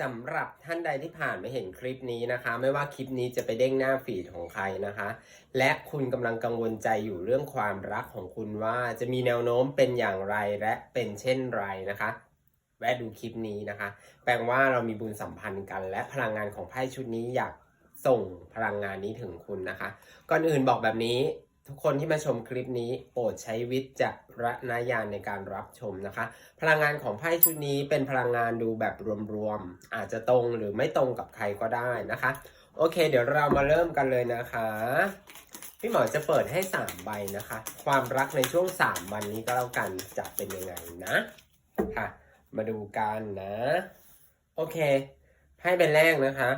สำหรับท่านใดที่ผ่านมาเห็นคลิปนี้นะคะ ไม่ว่าคลิปนี้จะไปเด้งหน้าฟีดของใครนะคะ และคุณกำลังกังวลใจอยู่เรื่องความรักของคุณว่าจะมีแนวโน้มเป็นอย่างไรและเป็นเช่นไรนะคะ แวะดูคลิปนี้นะคะ แปลว่าเรามีบุญสัมพันธ์กัน และพลังงานของไพ่ชุดนี้อยากส่งพลังงานนี้ถึงคุณนะคะ ก่อนอื่นบอกแบบนี้ ทุกคนที่มาชมคลิปนี้โปรดใช้วิจารณญาณในการรับชมนะคะ พลังงานของไพ่ชุดนี้เป็นพลังงานดูแบบรวมๆ อาจจะตรงหรือไม่ตรงกับใครก็ได้นะคะ โอเค เดี๋ยวเรามาเริ่มกันเลยนะคะ พี่หมอจะเปิดให้ 3 ใบนะคะ ความรักในช่วง 3 วันนี้ก็แล้วกันจะเป็นยังไงนะค่ะ มาดูกันนะ โอเคไพ่ใบแรกนะคะ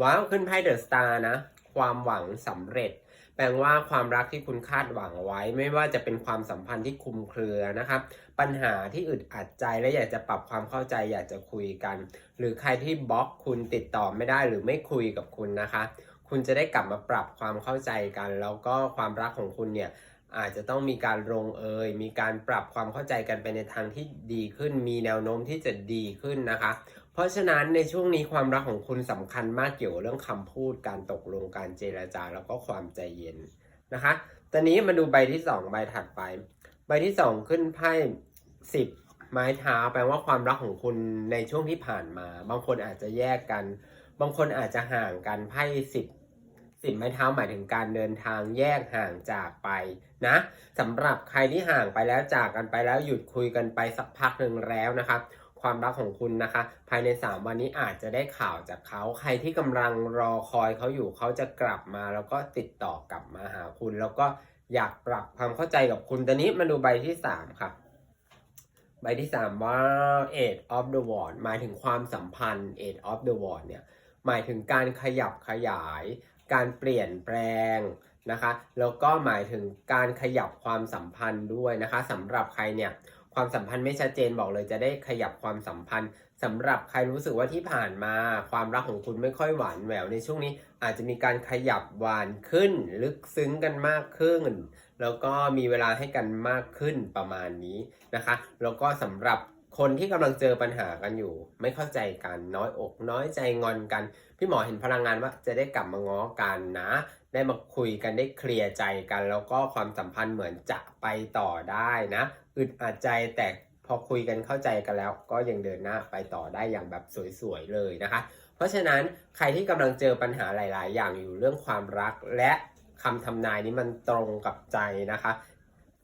ว้าวขึ้นไพ่เดอะสตาร์นะ ความหวังสำเร็จ แปลว่าความรักที่คุณคาดหวังไว้ ไม่ว่าจะเป็นความสัมพันธ์ที่คลุมเครือนะครับ ปัญหาที่อึดอัดใจและอยากจะปรับความเข้าใจอยากจะคุยกัน หรือใครที่บล็อกคุณติดต่อไม่ได้หรือไม่คุยกับคุณนะคะ คุณจะได้กลับมาปรับความเข้าใจกัน แล้วก็ความรักของคุณเนี่ยอาจจะต้องมีการลงเอย มีการปรับความเข้าใจกันไปในทางที่ดีขึ้น มีแนวโน้มที่จะดีขึ้นนะคะ เพราะฉะนั้นในช่วงนี้ความรักของคุณสำคัญมากเกี่ยวกับเรื่องคำพูดการตกลงการเจรจาแล้วก็ความใจเย็นนะคะ ตอนนี้มาดูใบที่ 2 ใบถัดไป ใบที่ 2 ขึ้นไพ่สิบไม้เท้าแปลว่าความรักของคุณในช่วงที่ผ่านมา บางคนอาจจะแยกกัน บางคนอาจจะห่างกันไพ่สิบสิบไม้เท้าหมายถึงการเดินทางแยกห่างจากไปนะสำหรับใครที่ห่างไปแล้วจากกันไปแล้วหยุดคุยกันไปสักพักหนึ่งแล้วนะครับ ความรักของคุณนะคะ ภายใน 3 วันนี้อาจจะได้ข่าวจากเขาใครที่กำลังรอคอยเขาอยู่เขาจะกลับมาแล้วก็ติดต่อกลับมาหาคุณ แล้วก็อยากปรับความเข้าใจกับคุณตอนนี้มาดูใบที่ 3 ค่ะ ใบที่ 3 ว่า Eight of the Wand หมายถึงความสัมพันธ์ Eight of the Wand เนี่ยหมายถึงการขยับขยาย การเปลี่ยนแปลงนะคะ แล้วก็หมายถึงการขยับความสัมพันธ์ด้วยนะคะสำหรับใครเนี่ย ความสัมพันธ์ไม่ชัดเจนบอกเลยจะได้ขยับความสัมพันธ์สำหรับใครรู้สึกว่าที่ผ่านมา ความรักของคุณไม่ค่อยหวานแหววในช่วงนี้ อาจจะมีการขยับหวานขึ้น ลึกซึ้งกันมากขึ้น แล้วก็มีเวลาให้กันมากขึ้นประมาณนี้นะคะ แล้วก็สำหรับ คนที่กำลังเจอปัญหากันอยู่ ไม่เข้าใจกันน้อยอกน้อยใจงอนกัน พี่หมอเห็นพลังงานว่าจะได้กลับมาง้อกันนะ ได้มาคุยกันได้เคลียร์ใจกัน แล้วก็ความสัมพันธ์เหมือนจะไปต่อได้นะอึดอัดใจแต่พอคุยกันเข้าใจกันแล้ว ก็ยังเดินหน้าไปต่อได้อย่างแบบสวยๆเลยนะคะ เพราะฉะนั้นใครที่กำลังเจอปัญหาหลาย ๆ อย่างอยู่เรื่องความรักและคำทำนายนี้มันตรงกับใจนะคะ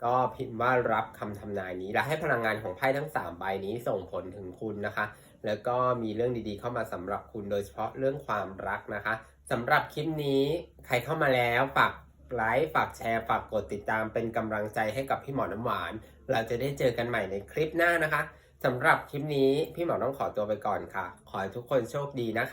ก็พิมพ์ว่ารับคำทำนายนี้ และให้พลังงานของไพ่ทั้ง 3 ใบนี้ส่งผลถึงคุณนะคะ แล้วก็มีเรื่องดีๆเข้ามาสำหรับคุณโดยเฉพาะเรื่องความรักนะคะสำหรับคลิปนี้ใครเข้ามาแล้วฝากไลค์ฝากแชร์ฝากกดติดตามเป็นกำลังใจให้กับพี่หมอน้ำหวาน เราจะได้เจอกันใหม่ในคลิปหน้านะคะสำหรับคลิปนี้พี่หมอต้องขอตัวไปก่อนค่ะ ขอให้ทุกคนโชคดีนะคะ